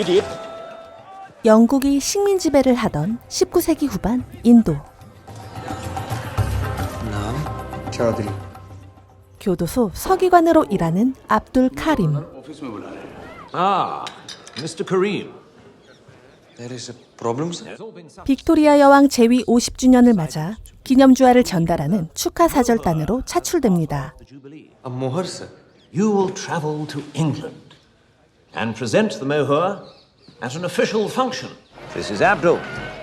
1입. 영국이 식민 지배를 하던 19세기 후반 인도. 자들. 교도소 서기관으로 일하는 압둘 카림. 아, Mr. Karim. There is a problem. 빅토리아 여왕 재위 50주년을 맞아 기념주화를 전달하는 축하 사절단으로 차출됩니다. 아, a mohar, sir. You will travel to England and present the Mohur at an official function. This is Abdul.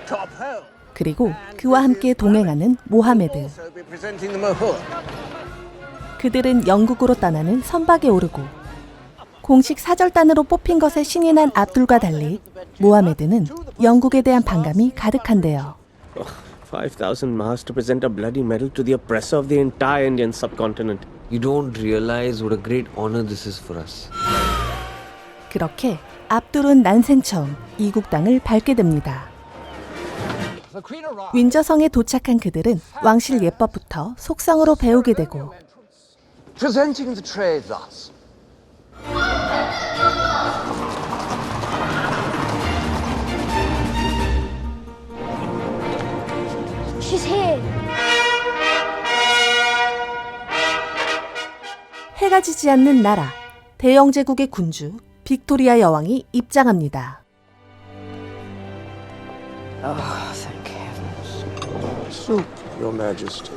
Top helm. 그리고 그와 함께 동행하는 모하메드. So be presenting the mohur. 그들은 영국으로 떠나는 선박에 오르고 공식 사절단으로 뽑힌 것에 신이 난 압둘과 달리 모하메드는 영국에 대한 반감이 가득한데요. 5,000 masks to present a bloody medal to the oppressor of the entire Indian subcontinent. You don't realize what a great honor this is for us. 그렇게 압둘은 난생 처음 이국 땅을 밟게 됩니다. 윈저성에 도착한 그들은 왕실 예법부터 속성으로 배우게 되고 Presenting the tray thus. She's here. 해가 지지 않는 나라 대영 제국의 군주 빅토리아 여왕이 입장합니다. Your Majesty.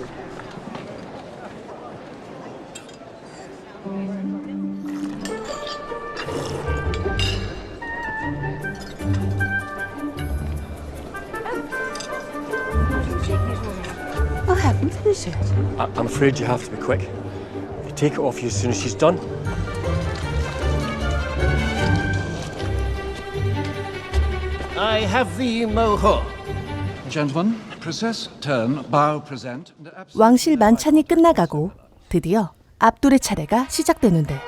I haven't finished it. I- I'm afraid you have to be quick. You take it off you as soon as she's done. I have the Mohur. Gentlemen, process, turn, bow, present. 왕실 만찬이 끝나가고 드디어 압둘의 차례가 시작되는데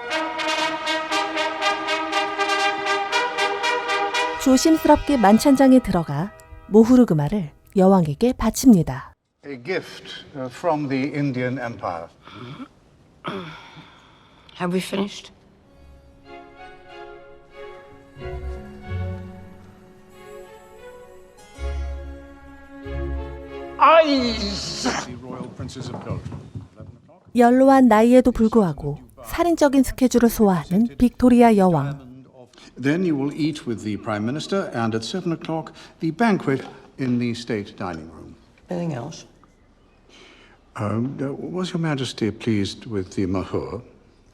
조심스럽게 만찬장에 들어가 모후르그마를 여왕에게 바칩니다. A gift uh, from the Indian Empire. Have we finished? 연로한 나이에도 불구하고 살인적인 스케줄을 소화하는 빅토리아 여왕. Then you will eat with the Prime Minister, and at seven o'clock, the banquet in the state dining room. Anything else? Um, uh, was Your Majesty pleased with the Mahur?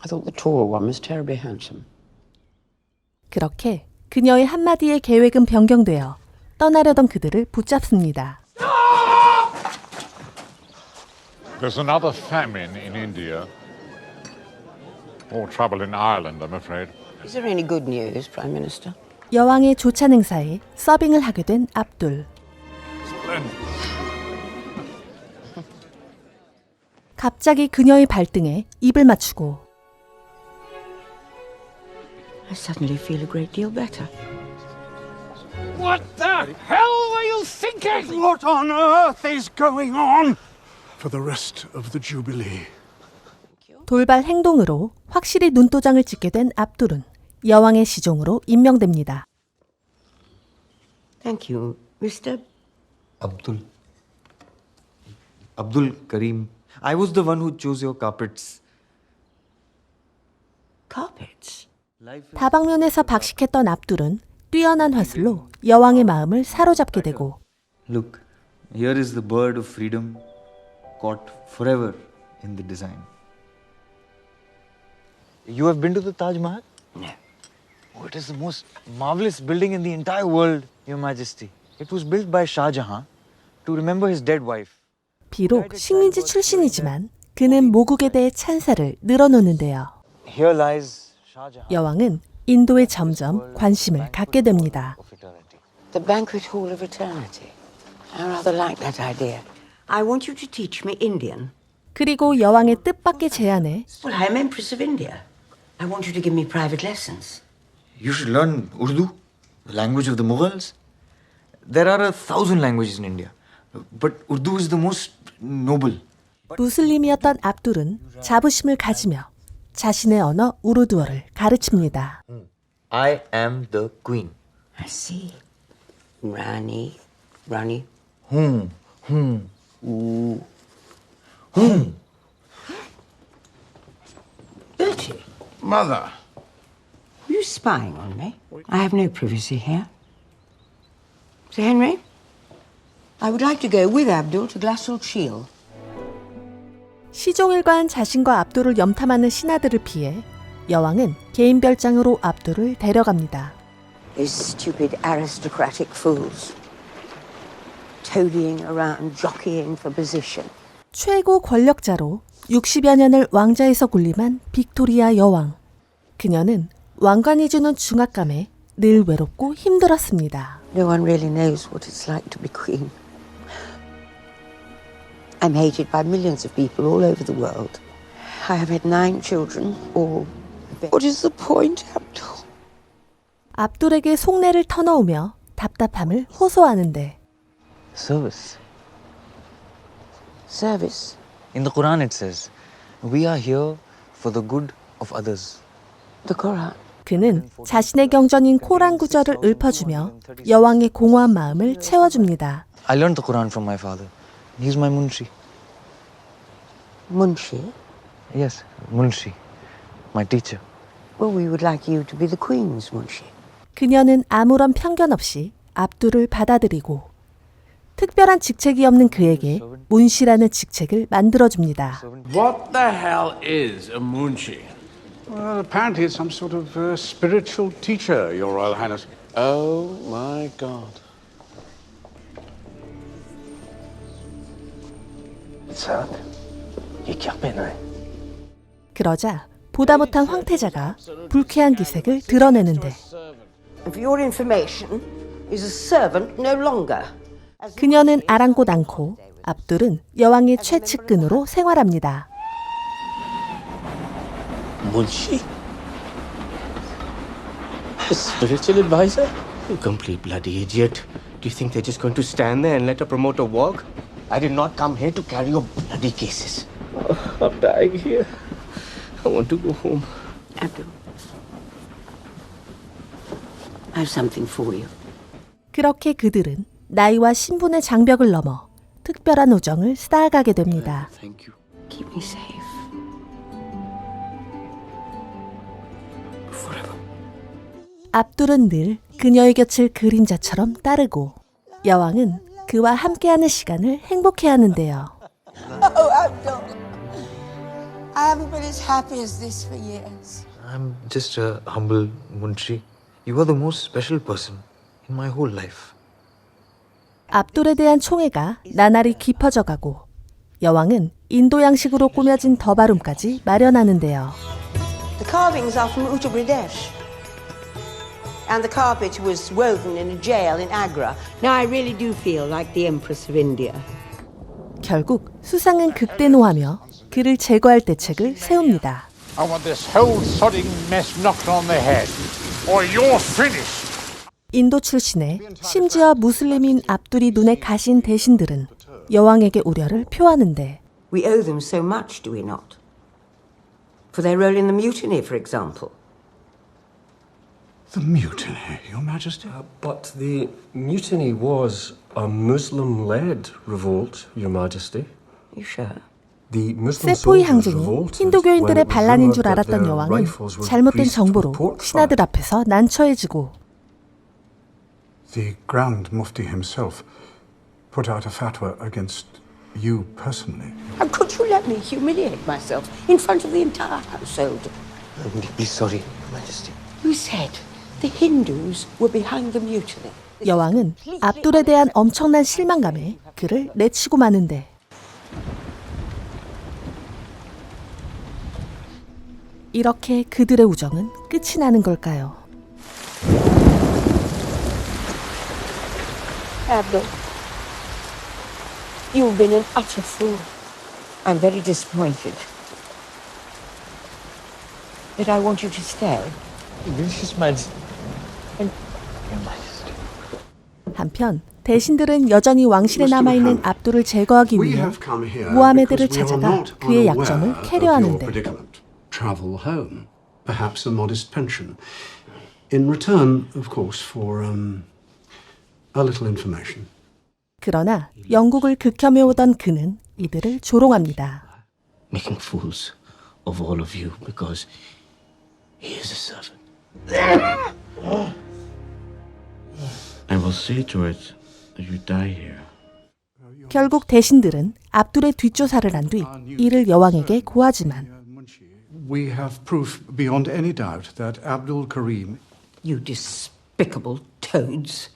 I thought the taller one was terribly handsome. 그렇게 그녀의 한마디의 계획은 변경되어 떠나려던 그들을 붙잡습니다. There's another famine in India. More trouble in Ireland, I'm afraid. Is there any good news, Prime Minister? 여왕의 조찬 행사에 서빙을 하게 된 압둘. 갑자기 그녀의 발등에 입을 맞추고 I suddenly feel a great deal better. What the hell were you thinking? What on earth is going on? For the rest of the Jubilee. 돌발 행동으로 확실히 눈도장을 찍게 된 압둘은 여왕의 시종으로 임명됩니다. Thank you, Mr. Abdul. Abdul Kareem. I was the one who chose your carpets. Carpets. 다방면에서 박식했던 압둘은 뛰어난 화술로 여왕의 마음을 사로잡게 되고 Look, here is the bird of freedom caught forever in the design. You have been to the Taj Mahal? No. Oh, it is the most marvelous building in the entire world, Your Majesty. It was built by Shah Jahan to remember his dead wife. 비록 식민지 출신이지만 그는 모국에 대해 찬사를 늘어놓는데요. Here lies Shah Jahan 여왕은 인도에 점점 관심을 갖게 됩니다. The banquet hall of eternity. I rather like that idea. I want you to teach me Indian. 그리고 여왕의 뜻밖의 제안에 Well, I'm Empress of India. I want you to give me private lessons. You should learn Urdu, the language of the Mughals. There are a thousand languages in India, but Urdu is the most noble. 무슬림이었던 압둘은 자부심을 가지며 자신의 언어 우르두어를 가르칩니다. I am the queen. I see. Rani, Rani. Hmm. Hmm. Ooh. Hmm. Bertie, Mother. are you spying on me? I have no privacy here. Sir Henry, I would like to go with Abdul to Glassell Shield. 시종일관 자신과 압도를 염탐하는 신하들을 피해 여왕은 개인 별장으로 압도를 데려갑니다. These stupid aristocratic fools. Toadying around, jockeying for position. 최고 권력자로 60여 년을 왕자에서 군림한 빅토리아 여왕. 그녀는 왕관이 주는 중압감에 늘 외롭고 힘들었습니다. No one really knows what it's like to be queen. I'm hated by millions of people all over the world. I have had nine children, all. What is the point, Abdul? 압돌에게 속내를 터놓으며 답답함을 호소하는데 Service. Service. In the Quran it says, we are here for the good of others. The Quran. 그는 자신의 경전인 코란 구절을 읊어주며 여왕의 공허한 마음을 채워줍니다. I learned the Quran from my father. He's my munshi. Munshi? Yes, munshi. My teacher. Well, we would like you to be the Queen's Munshi. 그녀는 아무런 편견 없이 압두를 받아들이고 특별한 직책이 없는 그에게 문시라는 직책을 만들어줍니다. What the hell is a munshi? Well, apparently it's some sort of uh, spiritual teacher, Your Royal Highness. Oh my god. 그러자 보다 못한 황태자가 불쾌한 기색을 드러내는데 for your information, is a servant no longer. 그녀는 아랑곳 않고 압둘은 여왕의 최측근으로 생활합니다. A spiritual advisor? You complete bloody idiot. Do you think they're just going to stand there and let a promoter walk? I did not come here to carry your bloody cases. Oh, I'm dying here. I want to go home. Abdul. I have something for you. 그렇게 그들은 나이와 신분의 장벽을 넘어 특별한 우정을 쌓아가게 됩니다. Thank you. Keep me safe. 압둘은 늘 그녀의 곁을 그림자처럼 따르고 여왕은 그와 함께하는 시간을 행복해하는데요. Oh, Abdul. I haven't been as happy as this for years. I'm just a humble munshi. You are the most special person in my whole life. 압돌에 대한 총애가 나날이 깊어져 가고 여왕은 인도 양식으로 꾸며진 더바룸까지 마련하는데요. The carvings are from Uttar Pradesh. And the carpet was woven in a jail in Agra. Now I really do feel like the Empress of India. 결국 수상은 극대노하며 그를 제거할 대책을 세웁니다. I want this whole sodding mess knocked on the head, or you're finished. 인도 출신의 심지어 무슬림인 압둘이 눈에 가신 대신들은 여왕에게 우려를 표하는데 We owe them so much, do we not? For their role in the mutiny, for example. The mutiny, Your Majesty? But the mutiny was a Muslim led revolt, Your Majesty. You sure? The Muslim 세포의 항쟁이 힌두교인들의 반란인 줄 알았던 여왕은 잘못된 정보로 신하들. 앞에서 난처해지고 The Grand Mufti himself put out a fatwa against you personally. How could you let me humiliate myself in front of the entire household? I'm deeply sorry, Your Majesty. You said the Hindus were behind the mutiny. 여왕은 압둘에 대한 엄청난 실망감에 그를 내치고 마는데 이렇게 그들의 우정은 끝이 나는 걸까요? Abdul, you've been an utter fool. I'm very disappointed. But I want you to stay. Gracious Majesty. And Your Majesty. 한편 대신들은 여전히 왕실에 남아있는 압둘을 제거하기 We 위해 have come here 모하메드를 because we are 찾아가 not 그의 unaware 약점을 of your 캐려하는데 predicament. Travel home, perhaps a modest pension. In return, of course, for um, a little information. 그러나 영국을 극혐해 오던 그는 이들을 조롱합니다. Making fools of all of you because he is a servant. I will see to it that you die here. 결국 대신들은 압둘의 뒷조사를 한 뒤 이를 여왕에게 고하지만 We have proof beyond any doubt that Abdul Karim You despicable toads.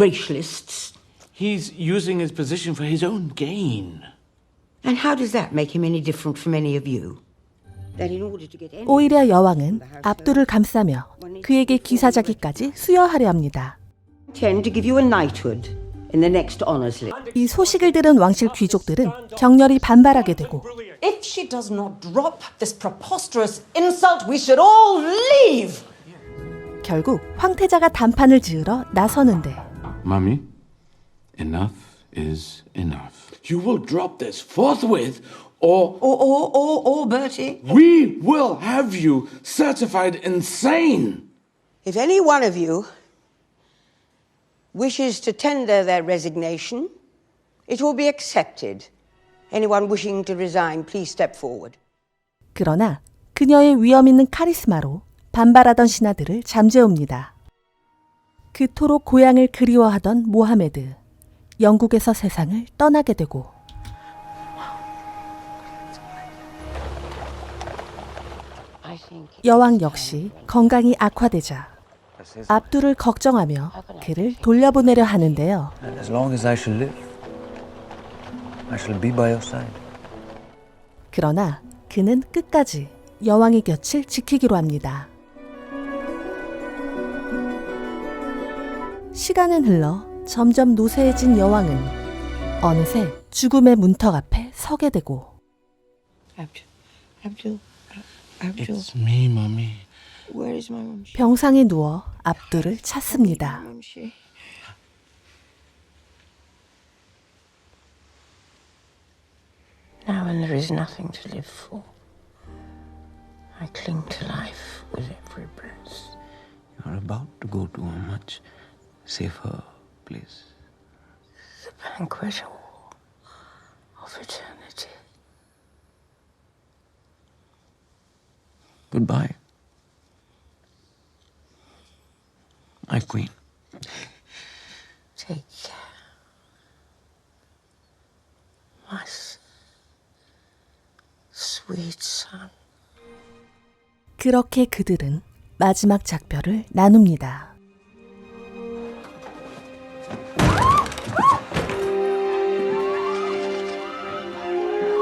Racialists. He's using his position for his own gain. And how does that make him any different from any of you? 오히려 여왕은 압둘을 감싸며 그에게 기사자기까지 수여하려 합니다. intend to give you a knighthood in the next honours list. 이 소식을 들은 왕실 귀족들은 격렬히 반발하게 되고 If she does not drop this preposterous insult, we should all leave. 결국 황태자가 단판을 지으러 나서는데 Mummy, enough is enough. You will drop this forthwith, or Or, or, or, or, Bertie. we will have you certified insane. If any one of you wishes to tender their resignation, it will be accepted. Anyone wishing to resign, please step forward. 그러나 그녀의 위험 있는 카리스마로 반발하던 신하들을 잠재웁니다. 그토록 고향을 그리워하던 모하메드, 영국에서 세상을 떠나게 되고 여왕 역시 건강이 악화되자 압둘을 걱정하며 그를 돌려보내려 하는데요. 그러나 그는 끝까지 여왕의 곁을 지키기로 합니다. 시간은 흘러 점점 노쇠해진 여왕은 어느새 죽음의 문턱 앞에 서게 되고 Abdul, Abdul, Abdul. It's me, Mummy. Where is my mum? 병상에 누워 압둘을 찾습니다. Mum, she. Now, when there is nothing to live for, I cling to life with every breath. You are about to go to a much safer place. The banquet hall of eternity. Goodbye. My queen. Take care. My sweet son. 그렇게 그들은 마지막 작별을 나눕니다.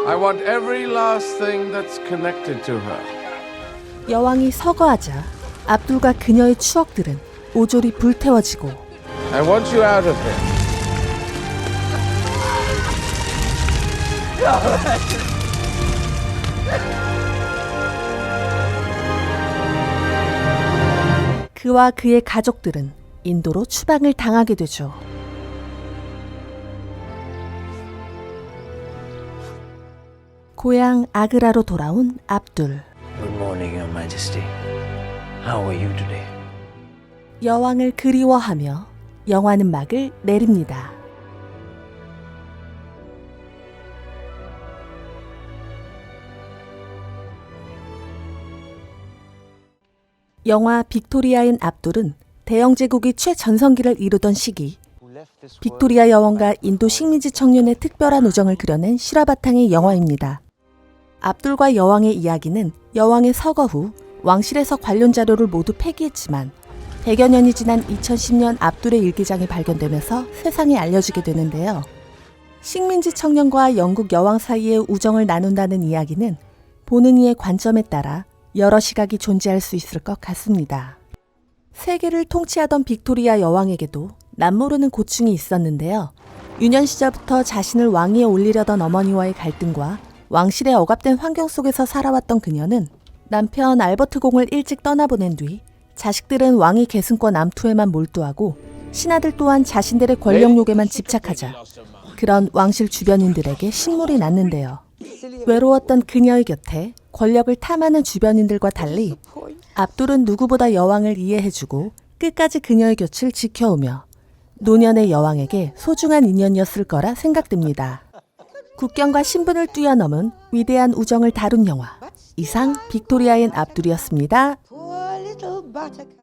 I want every last thing that's connected to her. 여왕이 서거하자 압둘과 그녀의 추억들은 오졸이 불태워지고 I want you out of here. 그와 그의 가족들은 인도로 추방을 당하게 되죠. 고향 아그라로 돌아온 압둘. Good morning, Your Majesty. How are you today? 여왕을 그리워하며 영화는 막을 내립니다. 영화 빅토리아 인 압둘은 대영 제국이 최전성기를 이루던 시기 빅토리아 여왕과 인도 식민지 청년의 특별한 우정을 그려낸 실화 바탕의 영화입니다. 압둘과 여왕의 이야기는 여왕의 서거 후 왕실에서 관련 자료를 모두 폐기했지만 100여 년이 지난 2010년 압둘의 일기장이 발견되면서 세상에 알려지게 되는데요. 식민지 청년과 영국 여왕 사이의 우정을 나눈다는 이야기는 보는 이의 관점에 따라 여러 시각이 존재할 수 있을 것 같습니다. 세계를 통치하던 빅토리아 여왕에게도 남모르는 고충이 있었는데요. 유년 시절부터 자신을 왕위에 올리려던 어머니와의 갈등과 왕실에 억압된 환경 속에서 살아왔던 그녀는 남편 알버트 공을 일찍 떠나보낸 뒤 자식들은 왕위 계승권 암투에만 몰두하고 신하들 또한 자신들의 권력욕에만 집착하자 그런 왕실 주변인들에게 신물이 났는데요. 외로웠던 그녀의 곁에 권력을 탐하는 주변인들과 달리 압둘은 누구보다 여왕을 이해해주고 끝까지 그녀의 곁을 지켜오며 노년의 여왕에게 소중한 인연이었을 거라 생각됩니다. 국경과 신분을 뛰어넘은 위대한 우정을 다룬 영화 이상 빅토리아인 압둘이었습니다.